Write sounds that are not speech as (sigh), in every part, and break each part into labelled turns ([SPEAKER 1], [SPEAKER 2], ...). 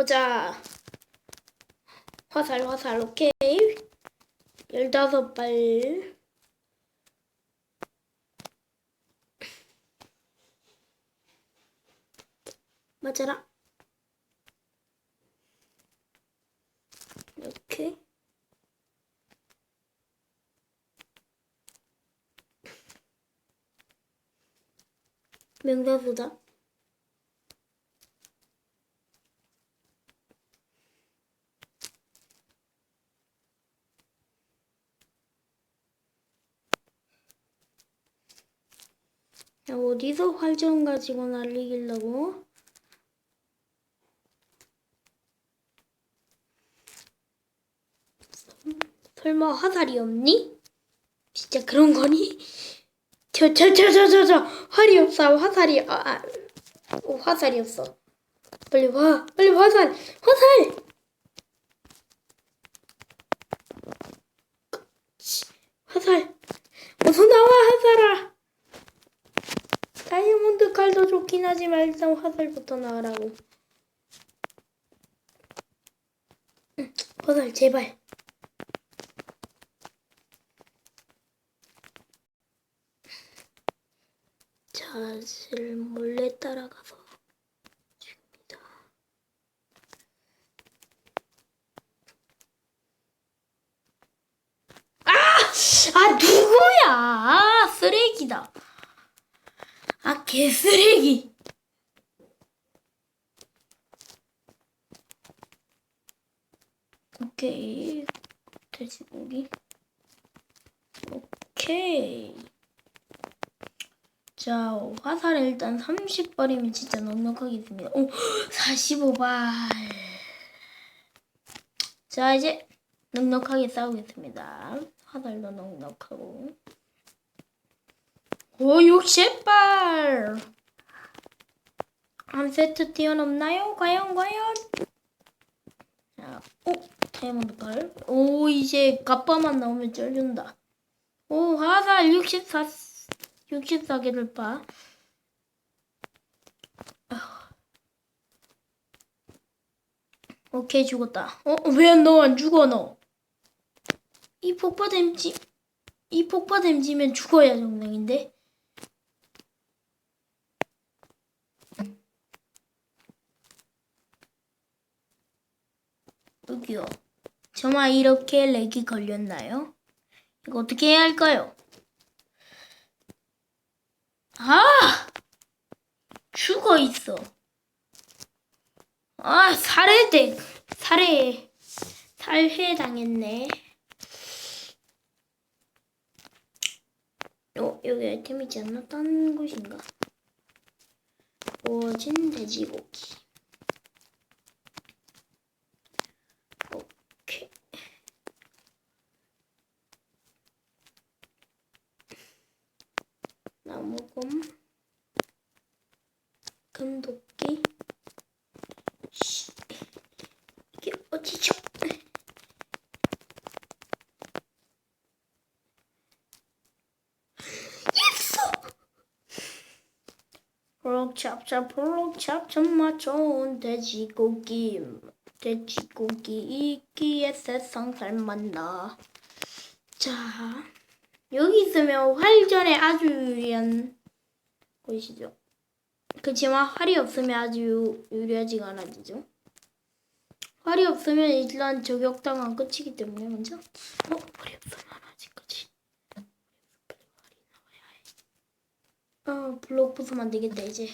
[SPEAKER 1] 해보자. 화살, 화살, 오케이. 열다섯 발. 맞아라. 이렇게. 명사수다. 어디서 활전 가지고 날리길라고? 설마 화살이 없니? 진짜 그런 거니? 저, 저, 저, 저, 저, 저, 활이 없어. 화살이, 아, 아, 어, 화살이 없어. 빨리 와, 빨리 화살, 화살! 씨, 화살, 어서 나와, 화살아! 다이아몬드 칼도 좋긴 하지만 일단 화살부터 나와라고. 응, 화살, 제발. 자를 몰래 따라가서 죽입니다. 아! 아 누구야? 아 쓰레기다. 아 개쓰레기. 오케이 돼지고기. 오케이. 자, 화살을 일단 30발이면 진짜 넉넉하게 있습니다. 오, 45발. 자, 이제 넉넉하게 싸우겠습니다. 화살도 넉넉하고. 오, 60발. 한 세트 뛰어넘나요? 과연, 과연? 자, 오, 다이아몬드 발. 오, 이제 갑바만 나오면 쩔준다. 오, 화살 64. 64개를 봐. 오케이 죽었다. 어? 왜 너 안 죽어 너? 이 폭파 댐지 이 폭파 댐지면 죽어야 정상인데. 여기요. 정말 이렇게 렉이 걸렸나요? 이거 어떻게 해야 할까요? 아! 죽어 있어. 아, 살해돼. 살해. 살해 당했네. 어, 여기 아이템 있지 않나? 딴 곳인가? 구워진 돼지고기. 오케이. 나무검. 금도끼. 씨. 이게 어디죠? 있어. 푸럭찹찹 푸럭찹 정말 좋은 돼지고기. 돼지고기 있기에 세상 살만나. 자 여기 있으면 활전에 아주 유리한 곳이죠. 그치만 활이 없으면 아주 유- 유리하지가 않아지죠. 활이 없으면 일단 저격당한 끝이기 때문에 먼저. 어? 활이 없으면 아직까지 빨리 활이 부수면 안 되겠다, 이제.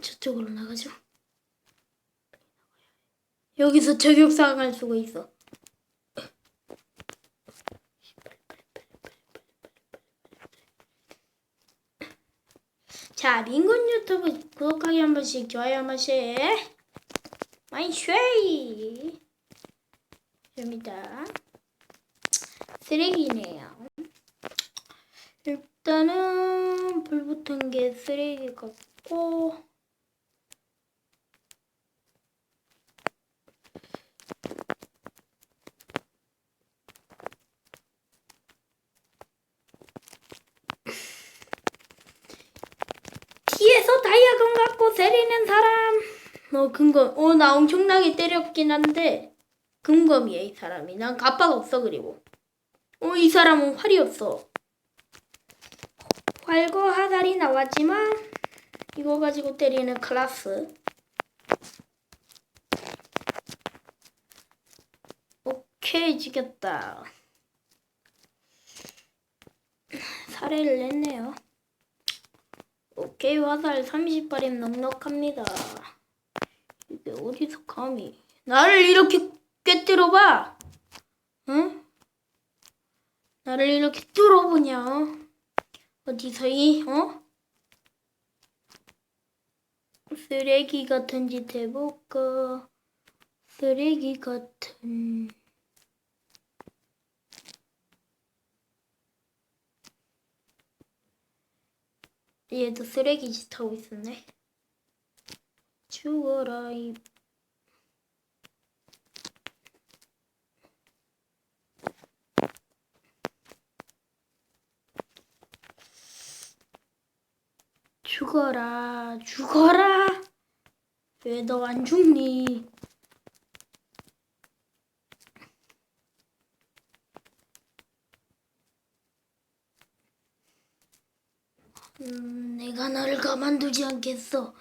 [SPEAKER 1] 저쪽으로 나가죠. 여기서 저격사항할 수가 있어. 자, 링곤 유튜브 구독하기 한 번씩, 좋아요 한 번씩. 많이 쉐이. 입니다. 쓰레기네요. 일단은 불 붙은 게 쓰레기 같고 다이아건 갖고 때리는 사람. 어, 금검. 어, 나 엄청나게 때렸긴 한데. 금검이야, 이 사람이. 난 갑바가 없어, 그리고. 어, 이 사람은 활이 없어. 활과 화살이 나왔지만, 이거 가지고 때리는 클라스. 오케이, 지겼다. 사례를 냈네요. 오케이, 화살 30발이면 넉넉합니다. 이게 어디서 감히. 나를 이렇게 꿰뚫어봐! 응? 나를 이렇게 뚫어보냐? 어디서 이, 어? 쓰레기 같은 짓 해볼까? 쓰레기 같은. 얘도 쓰레기 짓 하고 있었네. 죽어라, 이. 죽어라, 죽어라! 왜 너 안 죽니? 음, 내가 너를 가만두지 않겠어.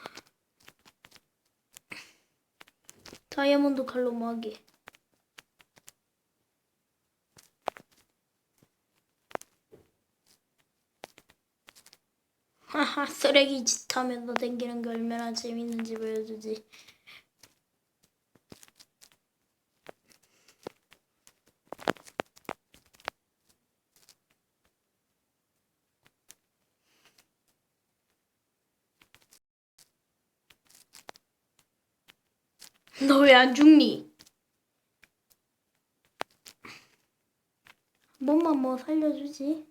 [SPEAKER 1] 다이아몬드 칼로 마게. 하하, 쓰레기 짓 하면서 댕기는 게 얼마나 재밌는지 보여주지. 너 왜 안 죽니? 한 번만 뭐 살려주지.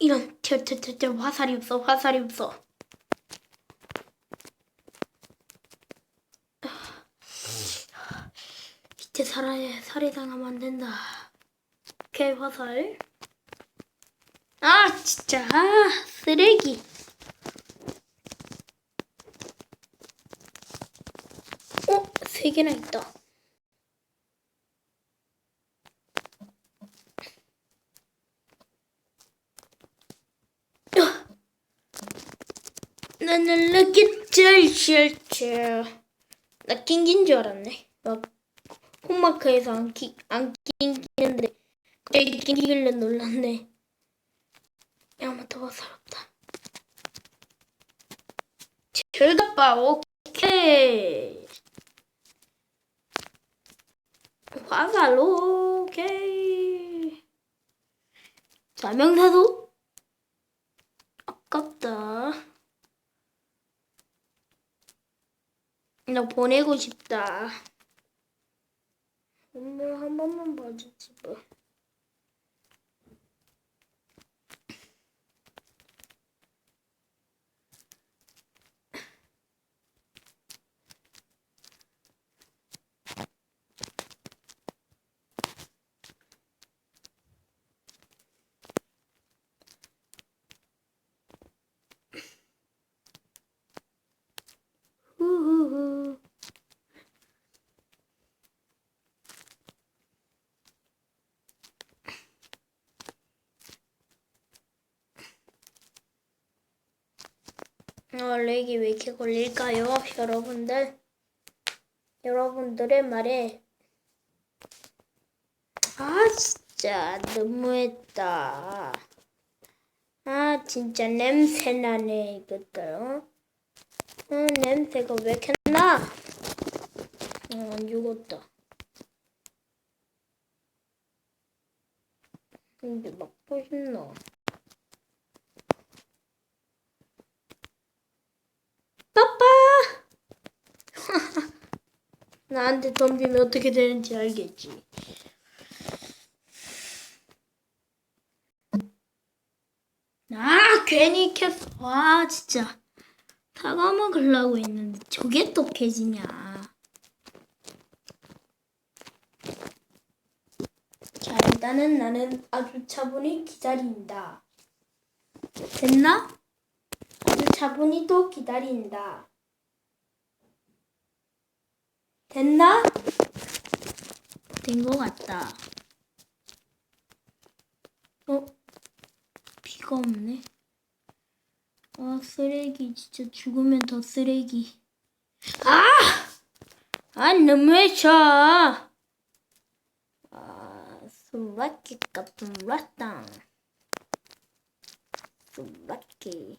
[SPEAKER 1] 이런 튀어튀어튀어 화살이 없어 화살이 없어. 이제 살아야 살해당하면 안 된다. 오케이 화살. 아 진짜 아 쓰레기 어? 세 개나 있다 으아! 나는 럭키 제일 싫지 나 낑긴 줄 알았네 막 홈마크에서 안, 낑기는데 갑자기 낑기길래 놀랐네 야마토가 서럽다. 즐겁다. 오케이. 화살 오케이. 자 명사도 아깝다. 나 보내고 싶다. 엄마 한 번만 봐주지 뭐. 어, 렉이 왜 이렇게 걸릴까요? 여러분들? 여러분들의 말에 아 진짜 너무했다. 아 진짜 냄새 나네 이것들. 음, 냄새가 왜 이렇게 나? 어, 안 죽었다. 근데 먹고 싶나? 나한테 덤비면 어떻게 되는지 알겠지. 아, 괜히 켰어. 와, 진짜. 사과 먹으려고 했는데 저게 또 캐지냐. 일단은 나는 아주 차분히 기다린다. 됐나? 아주 차분히 또 기다린다. 됐나? 된 것 같다. 어? 비가 없네. 아, 쓰레기. 진짜 죽으면 더 쓰레기. 아! 아, 너무해, 쳐. 아, 수라키 같은 라땅. 수라키.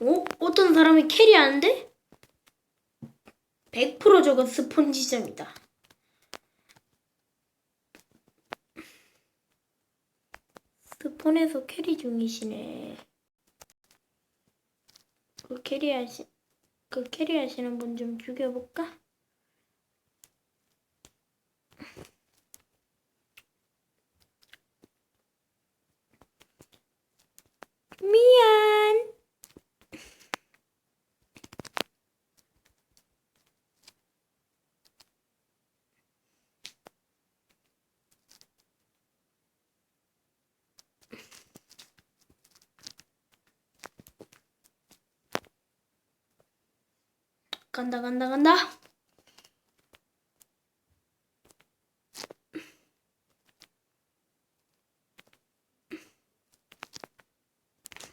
[SPEAKER 1] 어? 어? 어떤 사람이 캐리하는데? 100% 저거 스폰지점이다. 스폰에서 캐리 중이시네. 그 캐리 하시 그 캐리 하시는 분 좀 죽여볼까? 미안. 간다 간다 간다.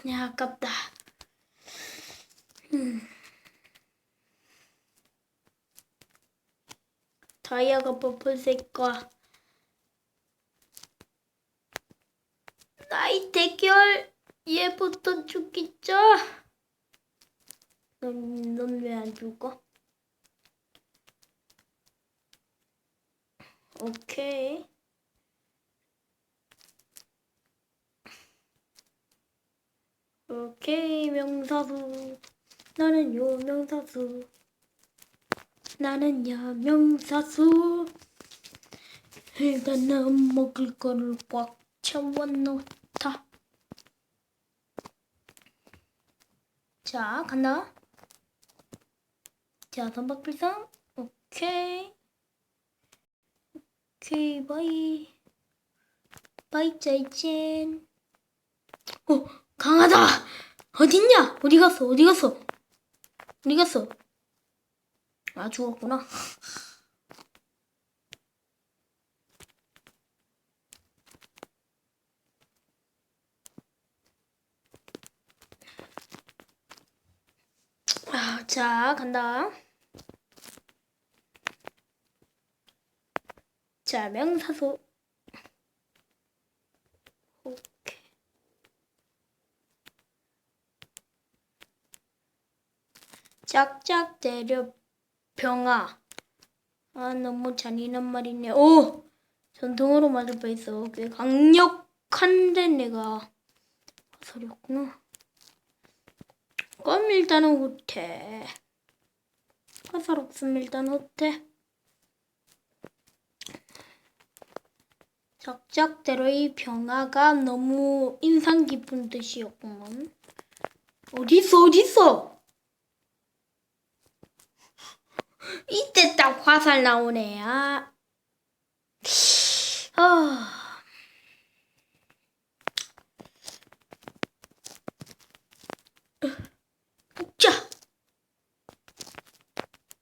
[SPEAKER 1] 야 아깝다. 음. 다이아가 퍼플색과 나이 대결 얘부터 죽겠죠? 넌왜안 죽어? 오케이. 오케이 명사수. 나는 요 명사수. 나는 야 명사수. 일단 난 먹을 거를 꽉 채워놓다. 자 간다 자 선박필상. 오케이. 오케이 바이. 바이 짜이젠 어 강하다! 어딨냐? 어디 갔어? 어디 갔어? 어디 갔어? 아 죽었구나. (laughs) 아, 자 간다 자 명사수 오케이. 짝짝 때려 병아. 아 너무 잔인한 말이네. 오! 전통으로 맞을 뻔했어. 꽤 강력한데 내가 화살이었구나. 그럼 일단은 호태 화살 없으면 일단 호태 작작대로의 병아가 너무 인상 깊은 뜻이었구먼 어딨어 어딨어 이때 딱 화살 나오네 아. 아.